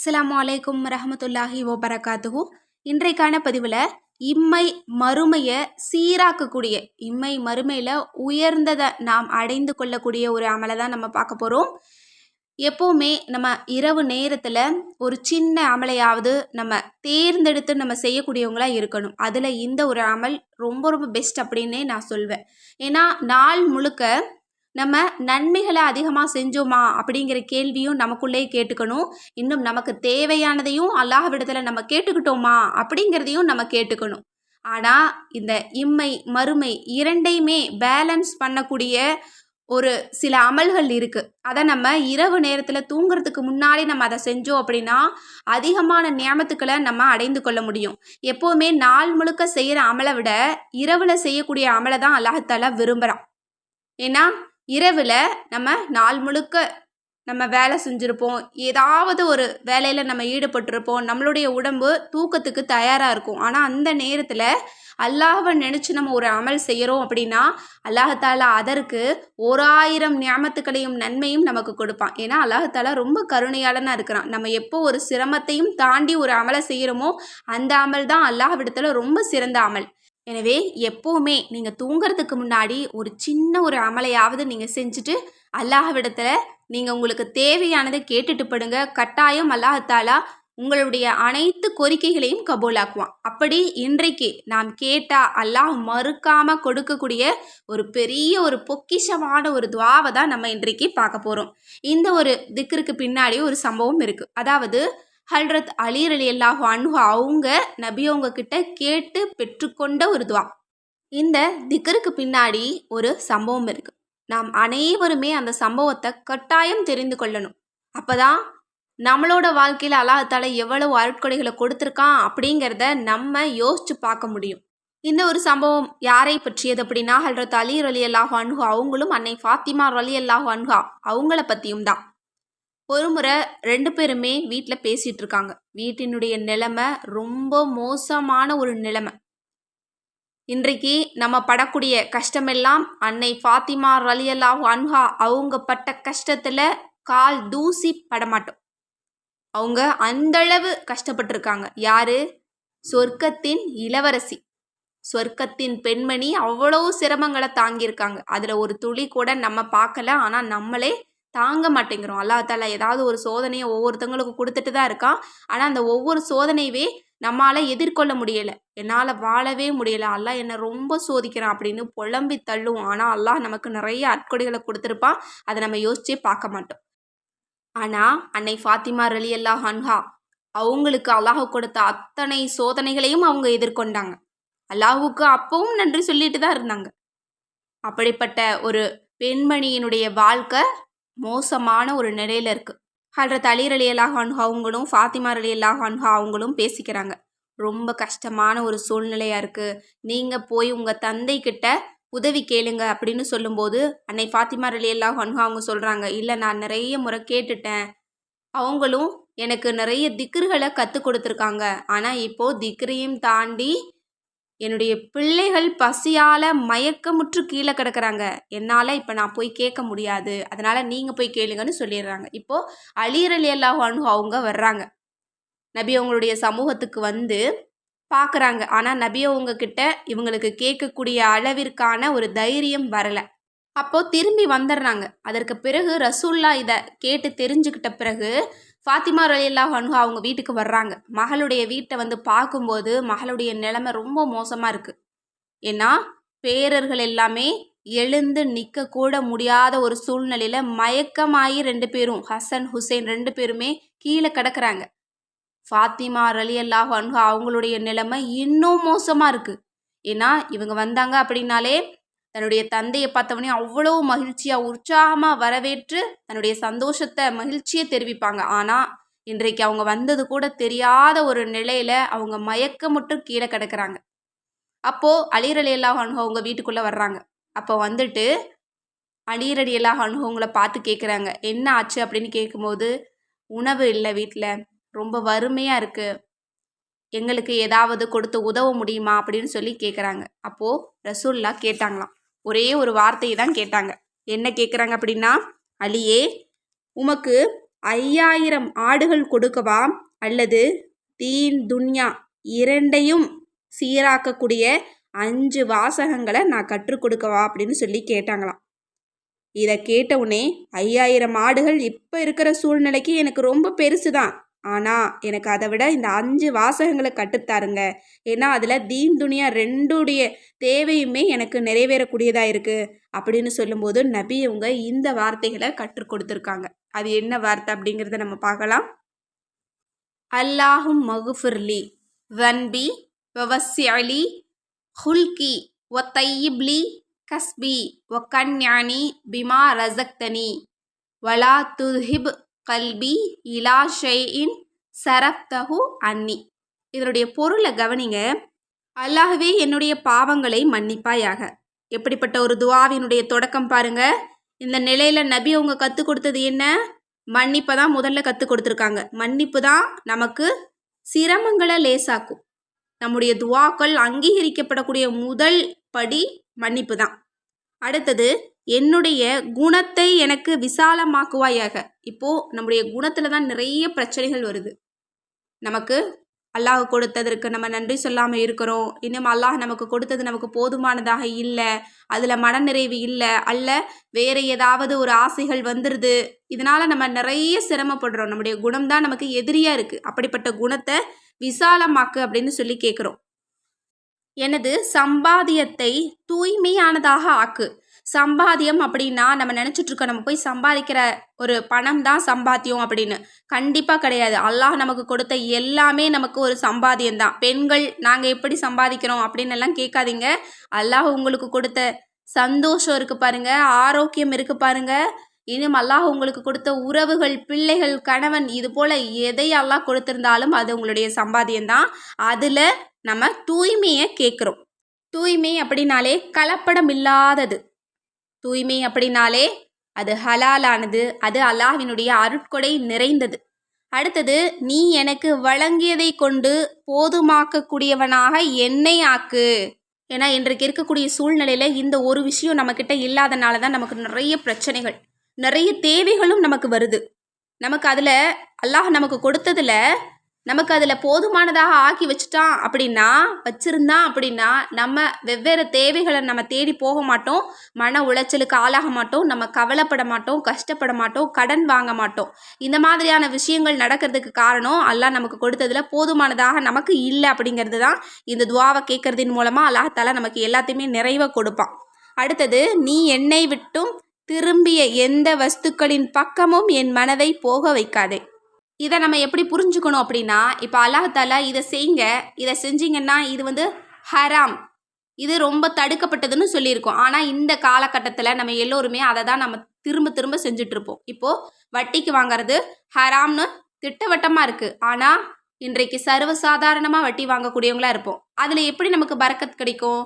அஸ்லாம் வலைக்கும் ரஹமத்துல்லாஹி வபரகாத்துஹு. இன்றைக்கான பதிவில் இம்மை மறுமையை சீராக்கக்கூடிய இம்மை மறுமையில் உயர்ந்ததை நாம் அடைந்து கொள்ளக்கூடிய ஒரு அமலை தான் நம்ம பார்க்க போகிறோம் எப்போவுமே நம்ம இரவு நேரத்தில் ஒரு சின்ன அமலையாவது நம்ம தேர்ந்தெடுத்து நம்ம செய்யக்கூடியவங்களாக இருக்கணும். அதில் இந்த ஒரு அமல் ரொம்ப ரொம்ப பெஸ்ட் அப்படின்னே நான் சொல்வேன். ஏன்னா நாள் முழுக்க நம்ம நன்மைகளை அதிகமாக செஞ்சோமா அப்படிங்கிற கேள்வியும் நமக்குள்ளே கேட்டுக்கணும். இன்னும் நமக்கு தேவையானதையும் அல்லாஹ்விடத்தில் நம்ம கேட்டுக்கிட்டோமா அப்படிங்கிறதையும் நம்ம கேட்டுக்கணும். ஆனால் இந்த இம்மை மறுமை இரண்டையுமே பேலன்ஸ் பண்ணக்கூடிய ஒரு சில அமல்கள் இருக்குது அதை நம்ம இரவு நேரத்தில் தூங்குறதுக்கு முன்னாடி நம்ம அதை செஞ்சோம் அப்படின்னா அதிகமான நியமத்துக்களை நம்ம அடைந்து கொள்ள முடியும். எப்போவுமே நாள் முழுக்க செய்கிற அமலை விட இரவில் செய்யக்கூடிய அமலை தான் அல்லாஹத்தால விரும்புகிறான் ஏன்னா இரவில் நம்ம நாள் முழுக்க நம்ம வேலை செஞ்சுருப்போம். ஏதாவது ஒரு வேலையில் நம்ம ஈடுபட்டிருப்போம். நம்மளுடைய உடம்பு தூக்கத்துக்கு தயாராக இருக்கும். ஆனால் அந்த நேரத்தில் அல்லாஹை நினச்சி நம்ம ஒரு அமல் செய்கிறோம் அப்படின்னா அல்லாஹாலா அதற்கு ஓராயிரம் ஞாபகத்துக்களையும் நன்மையும் நமக்கு கொடுப்பான். ஏன்னா அல்லாஹாலா ரொம்ப கருணையாளனாக இருக்கிறான். நம்ம எப்போ ஒரு சிரமத்தையும் தாண்டி ஒரு அமலை செய்கிறோமோ அந்த அமல் தான் அல்லாஹ்விடத்தில் ரொம்ப சிறந்த அமல். எனவே எப்போவுமே நீங்கள் தூங்குறதுக்கு முன்னாடி ஒரு சின்ன ஒரு அமலையாவது நீங்கள் செஞ்சுட்டு அல்லாஹ்விடத்தில் நீங்கள் உங்களுக்கு தேவையானதை கேட்டுட்டு படுங்க. கட்டாயம் அல்லாஹாலா உங்களுடைய அனைத்து கோரிக்கைகளையும் கபோலாக்குவான். அப்படி இன்றைக்கு நாம் கேட்டால் அல்லாஹ் மறுக்காம கொடுக்கக்கூடிய ஒரு பெரிய ஒரு பொக்கிஷமான ஒரு துவாவை தான் நம்ம இன்றைக்கு பார்க்க போகிறோம் இந்த ஒரு திக்கிற்கு பின்னாடி ஒரு சம்பவம் இருக்குது அதாவது ஹல்ரத் அலீர் அலி அல்லாஹு அன்ஹு அவங்க நபியவங்க கிட்ட கேட்டு பெற்றுக்கொண்ட ஒரு துவா. இந்த திக்கருக்கு பின்னாடி ஒரு சம்பவம் இருக்கு. நாம் அனைவருமே அந்த சம்பவத்தை கட்டாயம் தெரிந்து கொள்ளணும். அப்பதான் நம்மளோட வாழ்க்கையில் அல்லாஹால எவ்வளவு அருட்கொடைகளை கொடுத்துருக்கான் அப்படிங்கிறத நம்ம யோசிச்சு பார்க்க முடியும். இந்த ஒரு சம்பவம் யாரை பற்றியது அப்படின்னா ஹல்ரத் அலி அலி அல்லாஹு அன்ஹு அவங்களும் அன்னை ஃபாத்திமா அலி அல்லாஹு அன்ஹா அவங்கள பற்றியும் தான். ஒரு முறை ரெண்டு பேருமே வீட்டில் பேசிகிட்டு இருக்காங்க வீட்டினுடைய நிலைமை ரொம்ப மோசமான ஒரு நிலைமை. இன்றைக்கு நம்ம படக்கூடிய கஷ்டமெல்லாம் அன்னை ஃபாத்திமா ரலியல்லா அன்ஹா அவங்க பட்ட கஷ்டத்தில் கால் தூசி படமாட்டோம். அவங்க அந்தளவு கஷ்டப்பட்டிருக்காங்க யாரு? சொர்க்கத்தின் இளவரசி. சொர்க்கத்தின் பெண்மணி அவ்வளோ சிரமங்களை தாங்கியிருக்காங்க. அதில் ஒரு துளி கூட நம்ம பார்க்கல. ஆனால் நம்மளே தாங்க மாட்டேங்கிறோம். அல்லா தாலா ஏதாவது ஒரு சோதனையை ஒவ்வொருத்தவங்களுக்கு கொடுத்துட்டு தான் இருக்கான். ஆனால் அந்த ஒவ்வொரு சோதனையவே நம்மளால் எதிர்கொள்ள முடியலை. என்னால் வாழவே முடியலை. அல்லாஹ் என்னை ரொம்ப சோதிக்கிறான் அப்படின்னு புலம்பி தள்ளுவோம். ஆனால் அல்லாஹ் நமக்கு நிறைய அற்கொடைகளை கொடுத்துருப்பான். அதை நம்ம யோசிச்சே பார்க்க மாட்டோம். ஆனால் அன்னை ஃபாத்திமா ரலி அல்லாஹ் ஹன்ஹா அவங்களுக்கு அல்லாஹ் கொடுத்த அத்தனை சோதனைகளையும் அவங்க எதிர்கொண்டாங்க. அல்லாஹுக்கு அப்பவும் நன்றி சொல்லிட்டு தான் இருந்தாங்க. அப்படிப்பட்ட ஒரு பெண்மணியினுடைய வாழ்க்கை மோசமான ஒரு நிலையில் இருக்குது ஹல்ரத் அலி அலி அல்லாஹான்ஹா அவங்களும் ஃபாத்திமா அலி அல்லாஹான்ஹா அவங்களும் பேசிக்கிறாங்க. ரொம்ப கஷ்டமான ஒரு சூழ்நிலையாக இருக்குது நீங்கள் போய் உங்கள் தந்தை கிட்ட உதவி கேளுங்க அப்படின்னு சொல்லும்போது அன்னை ஃபாத்திமா அலி அல்லாஹான்ஹா அவங்க சொல்கிறாங்க இல்லை நான் நிறைய முறை கேட்டுட்டேன். அவங்களும் எனக்கு நிறைய திக்ருகளை கற்றுக் கொடுத்துருக்காங்க. ஆனால் இப்போது திக்ரையும் தாண்டி என்னுடைய பிள்ளைகள் பசியால் மயக்கமுற்று கீழே கிடக்குறாங்க. என்னால் இப்போ நான் போய் கேட்க முடியாது. அதனால் நீங்கள் போய் கேளுங்கன்னு சொல்லிடுறாங்க. இப்போது அலீர் அலி அல்லாஹ் அவங்க வர்றாங்க. நபி அவங்களுடைய சமூகத்துக்கு வந்து பார்க்குறாங்க ஆனால் நபி அவங்க கிட்ட இவங்களுக்கு கேட்கக்கூடிய அளவிற்கான ஒரு தைரியம் வரலை. அப்போது திரும்பி வந்துடுறாங்க. அதற்கு பிறகு ரசூல்லா இதை கேட்டு தெரிஞ்சுக்கிட்ட பிறகு ஃபாத்திமா ரலியல்லா ஹன்ஹா அவங்க வீட்டுக்கு வர்றாங்க. மகளுடைய வீட்டை வந்து பார்க்கும்போது மகளுடைய நிலைமை ரொம்ப மோசமாக இருக்குது ஏன்னா பேரர்கள் எல்லாமே எழுந்து நிற்க கூட முடியாத ஒரு சூழ்நிலையில் மயக்கமாகி ரெண்டு பேரும் ஹசன் ஹுசைன் ரெண்டு பேருமே கீழே கிடக்குறாங்க. ஃபாத்திமா ரலி அல்லாஹ் அவங்களுடைய நிலைமை இன்னும் மோசமாக இருக்குது ஏன்னா இவங்க வந்தாங்க அப்படின்னாலே தன்னுடைய தந்தையை பார்த்தவொடனே அவ்வளோ மகிழ்ச்சியாக உற்சாகமாக வரவேற்று தன்னுடைய சந்தோஷத்தை மகிழ்ச்சியை தெரிவிப்பாங்க. ஆனால் இன்றைக்கு அவங்க வந்தது கூட தெரியாத ஒரு நிலையில் அவங்க மயக்கமுட்டு கீழே கிடக்குறாங்க. அப்போது அலிரலி எல்லா அவங்க வீட்டுக்குள்ளே வர்றாங்க. அப்போ வந்துட்டு அலிரடி எல்லா அனுபவங்களை பார்த்து கேட்குறாங்க என்ன ஆச்சு? அப்படின்னு கேட்கும்போது உணவு இல்லை வீட்டில் ரொம்ப வறுமையாக இருக்குது எங்களுக்கு ஏதாவது கொடுத்து உதவ முடியுமா? அப்படின்னு சொல்லி கேட்குறாங்க அப்போது ரசூல்லா கேட்டாங்களாம். ஒரே ஒரு வார்த்தையை தான் கேட்டாங்க. என்ன கேட்குறாங்க அப்படின்னா அலியே உமக்கு ஐயாயிரம் ஆடுகள் கொடுக்கவா? அல்லது தீன் துன்யா இரண்டையும் சீராக்கக்கூடிய அஞ்சு வாசகங்களை நான் கற்றுக் கொடுக்கவா? அப்படின்னு சொல்லி கேட்டாங்களாம். இதை கேட்டவுடனே ஐயாயிரம் ஆடுகள் இப்போ இருக்கிற சூழ்நிலைக்கு எனக்கு ரொம்ப பெருசு தான் ஆனால் எனக்கு அதை விட இந்த அஞ்சு வாசகங்களை கற்றுத்தாருங்க ஏன்னா அதில் தீன் துனியா ரெண்டுடைய தேவையுமே எனக்கு நிறைவேறக்கூடியதாக இருக்குது அப்படின்னு சொல்லும்போது நபி இவங்க இந்த வார்த்தைகளை கற்றுக் கொடுத்துருக்காங்க. அது என்ன வார்த்தை அப்படிங்கிறத நம்ம பார்க்கலாம். அல்லாஹும் மகுஃபிர்லி வன்பி வவஸ்யலி ஹுல்கி ஒ தையிப்லி கஸ்பி ஒ கன்யானி பிமா ரசக்தனி வலா துஹிப் கல்பி இலா ஷெயின் சரப்தஹு அன்னி. இதனுடைய பொருளை கவனிங்க. அல்லாஹ்வே என்னுடைய பாவங்களை மன்னிப்பாயாக. எப்படிப்பட்ட ஒரு துவாவினுடைய தொடக்கம் பாருங்க. இந்த நிலையில நபி அவங்க கற்றுக் கொடுத்தது என்ன? மன்னிப்பை தான் முதல்ல கற்றுக் கொடுத்துருக்காங்க. மன்னிப்பு தான் நமக்கு சிரமங்களை லேசாக்கும். நம்முடைய துவாக்கள் அங்கீகரிக்கப்படக்கூடிய முதல் படி மன்னிப்பு தான். அடுத்தது என்னுடைய குணத்தை எனக்கு விசாலமாக்குவாயாக. இப்போது நம்முடைய குணத்தில் தான் நிறைய பிரச்சனைகள் வருது. நமக்கு அல்லாஹ் கொடுத்ததற்கு நம்ம நன்றி சொல்லாமல் இருக்கிறோம். இன்னும் அல்லாஹ் நமக்கு கொடுத்தது நமக்கு போதுமானதாக இல்லை அதில் மனநிறைவு இல்லை அல்ல வேறு ஏதாவது ஒரு ஆசைகள் வந்துடுது இதனால் நம்ம நிறைய சிரமப்படுறோம். நம்முடைய குணம் தான் நமக்கு எதிரியாக இருக்குது அப்படிப்பட்ட குணத்தை விசாலமாக்கு அப்படின்னு சொல்லி கேட்குறோம் எனது சம்பாதியத்தை தூய்மையானதாக ஆக்கு. சம்பாத்தியம் அப்படின்னா நம்ம நினச்சிட்ருக்கோம் நம்ம போய் சம்பாதிக்கிற ஒரு பணம் தான் சம்பாத்தியம் அப்படின்னு. கண்டிப்பாக கிடையாது. அல்லாஹ் நமக்கு கொடுத்த எல்லாமே நமக்கு ஒரு சம்பாத்தியம் தான். பெண்கள் நாங்கள் எப்படி சம்பாதிக்கிறோம் அப்படின்னு எல்லாம் கேட்காதீங்க. அல்லாஹ் உங்களுக்கு கொடுத்த சந்தோஷம் இருக்குது பாருங்கள் ஆரோக்கியம் இருக்குது பாருங்கள் இன்னும் அல்லாஹ் உங்களுக்கு கொடுத்த உறவுகள் பிள்ளைகள் கணவன் இது போல் எதை அல்லாஹ் கொடுத்துருந்தாலும் அது உங்களுடைய சம்பாத்தியம் தான். அதில் நம்ம தூய்மையை கேட்குறோம். தூய்மை அப்படின்னாலே கலப்படம் இல்லாதது. தூய்மை அப்படின்னாலே அது ஹலாலானது. அது அல்லாஹினுடைய அருட்கொடை நிறைந்தது. அடுத்தது நீ எனக்கு வழங்கியதை கொண்டு போதுமாக்கக்கூடியவனாக என்னை ஆக்கு. ஏன்னா இன்றைக்கு இருக்கக்கூடிய சூழ்நிலையில் இந்த ஒரு விஷயம் நம்மக்கிட்ட இல்லாதனால தான் நமக்கு நிறைய பிரச்சனைகள் நிறைய தேவைகளும் நமக்கு வருது. நமக்கு அதில் அல்லாஹ் நமக்கு கொடுத்ததில் நமக்கு அதில் போதுமானதாக ஆக்கி வச்சுட்டான் அப்படின்னா வச்சுருந்தான் அப்படின்னா நம்ம வெவ்வேறு தேவைகளை நம்ம தேடி போக மாட்டோம். மன உளைச்சலுக்கு ஆளாக மாட்டோம். நம்ம கவலைப்பட மாட்டோம். கஷ்டப்பட மாட்டோம். கடன் வாங்க மாட்டோம். இந்த மாதிரியான விஷயங்கள் நடக்கிறதுக்கு காரணம் அல்லாஹ் நமக்கு கொடுத்ததில் போதுமானதாக நமக்கு இல்லை அப்படிங்கிறது தான். இந்த துவாவை கேட்கறதின் மூலமாக அல்லாஹால நமக்கு எல்லாத்தையுமே நிறைவை கொடுப்பான். அடுத்தது நீ என்னை விட்டும் திரும்பிய எந்த வஸ்துக்களின் பக்கமும் என் மனதை போக வைக்காதே. இதை நம்ம எப்படி புரிஞ்சுக்கணும் அப்படின்னா இப்போ அல்லாஹால இதை செய்யுங்க இதை செஞ்சீங்கன்னா இது வந்து ஹராம். இது ரொம்ப தடுக்கப்பட்டதுன்னு சொல்லியிருக்கோம். ஆனால் இந்த காலகட்டத்தில் நம்ம எல்லோருமே அதை தான் நம்ம திரும்ப திரும்ப செஞ்சிட்ருப்போம். இப்போது வட்டிக்கு வாங்குறது ஹராம்னு திட்டவட்டமாக இருக்குது ஆனால் இன்றைக்கு சர்வசாதாரணமாக வட்டி வாங்கக்கூடியவங்களாக இருப்போம். அதில் எப்படி நமக்கு பறக்கத் கிடைக்கும்?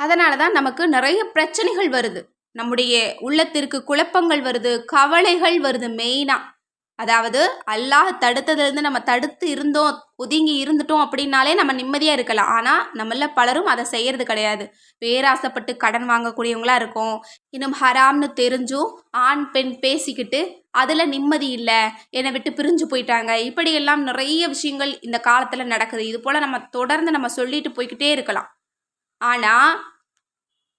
அதனால தான் நமக்கு நிறைய பிரச்சனைகள் வருது. நம்முடைய உள்ளத்திற்கு குழப்பங்கள் வருது கவலைகள் வருது மெயினாக அதாவது அல்லாஹ் தடுத்ததுலேருந்து நம்ம தடுத்து இருந்தோம் ஒதுங்கி இருந்துட்டோம் அப்படின்னாலே நம்ம நிம்மதியாக இருக்கலாம். ஆனால் நம்மள பலரும் அதை செய்கிறது கிடையாது. பேராசைப்பட்டு கடன் வாங்கக்கூடியவங்களா இருக்கும். இன்னும் ஹராம்னு தெரிஞ்சும் ஆண் பெண் பேசிக்கிட்டு அதில் நிம்மதி இல்லை. என்னை விட்டு பிரிஞ்சு போயிட்டாங்க. இப்படியெல்லாம் நிறைய விஷயங்கள் இந்த காலத்தில் நடக்குது. இது போல் நம்ம தொடர்ந்து நம்ம சொல்லிட்டு போய்கிட்டே இருக்கலாம். ஆனால்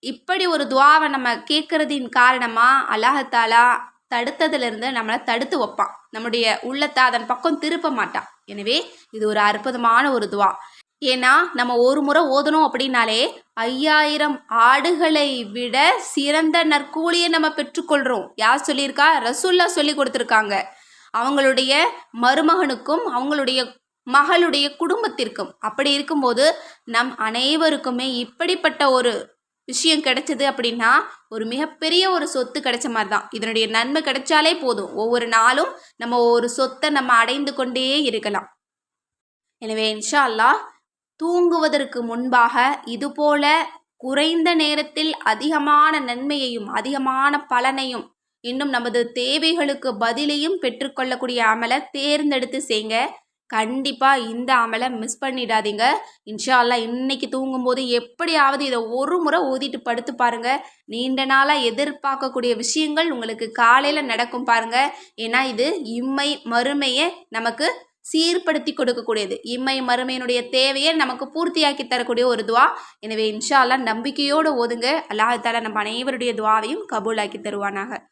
இப்படி ஒரு துவாவை நம்ம கேட்குறதின் காரணமாக அல்லாஹாலா தடுத்ததுலேருந்து நம்மளை தடுத்து வைப்பான். நம்முடைய உள்ளத்தை அதன் பக்கம் திருப்ப மாட்டான். எனவே இது ஒரு அற்புதமான ஒரு துவா. ஏன்னா நம்ம ஒரு முறை ஓதணும் அப்படின்னாலே ஐயாயிரம் ஆடுகளை விட சிறந்த நற்கூலியை நம்ம பெற்றுக்கொள்கிறோம் யார் சொல்லியிருக்கா? ரசுல்லா சொல்லி கொடுத்துருக்காங்க. அவங்களுடைய மருமகனுக்கும் அவங்களுடைய மகளுடைய குடும்பத்திற்கும். அப்படி இருக்கும்போது நம் அனைவருக்குமே இப்படிப்பட்ட ஒரு விஷயம் கிடைச்சது அப்படின்னா ஒரு மிகப்பெரிய ஒரு சொத்து கிடைச்ச மாதிரி தான் இதனுடைய நன்மை கிடைச்சாலே போதும். ஒவ்வொரு நாளும் நம்ம ஒரு சொத்தை நம்ம அடைந்து கொண்டே இருக்கலாம். எனவே இன்ஷா அல்லாஹ் தூங்குவதற்கு முன்பாக இதுபோல குறைந்த நேரத்தில் அதிகமான நன்மையையும் அதிகமான பலனையும் இன்னும் நமது தேவைகளுக்கு பதிலையும் பெற்றுக்கொள்ளக்கூடிய அமலை தேர்ந்தெடுத்து செய்ங்க. கண்டிப்பாக இந்த அமலை மிஸ் பண்ணிடாதீங்க. இன்ஷா இன்னைக்கு தூங்கும்போது எப்படியாவது இதை ஒரு முறை ஓதிட்டு படுத்து பாருங்க. நீண்ட நாளாக எதிர்பார்க்கக்கூடிய விஷயங்கள் உங்களுக்கு காலையில் நடக்கும் பாருங்க. ஏன்னா இது இம்மை மறுமையை நமக்கு சீர்படுத்தி கொடுக்கக்கூடியது. இம்மை மறுமையினுடைய தேவையை நமக்கு பூர்த்தியாக்கி தரக்கூடிய ஒரு துவா. எனவே இன்ஷா நம்பிக்கையோடு ஓதுங்க. அல்லாஹால நம்ம அனைவருடைய துவாவையும் கபூலாக்கி தருவானாக.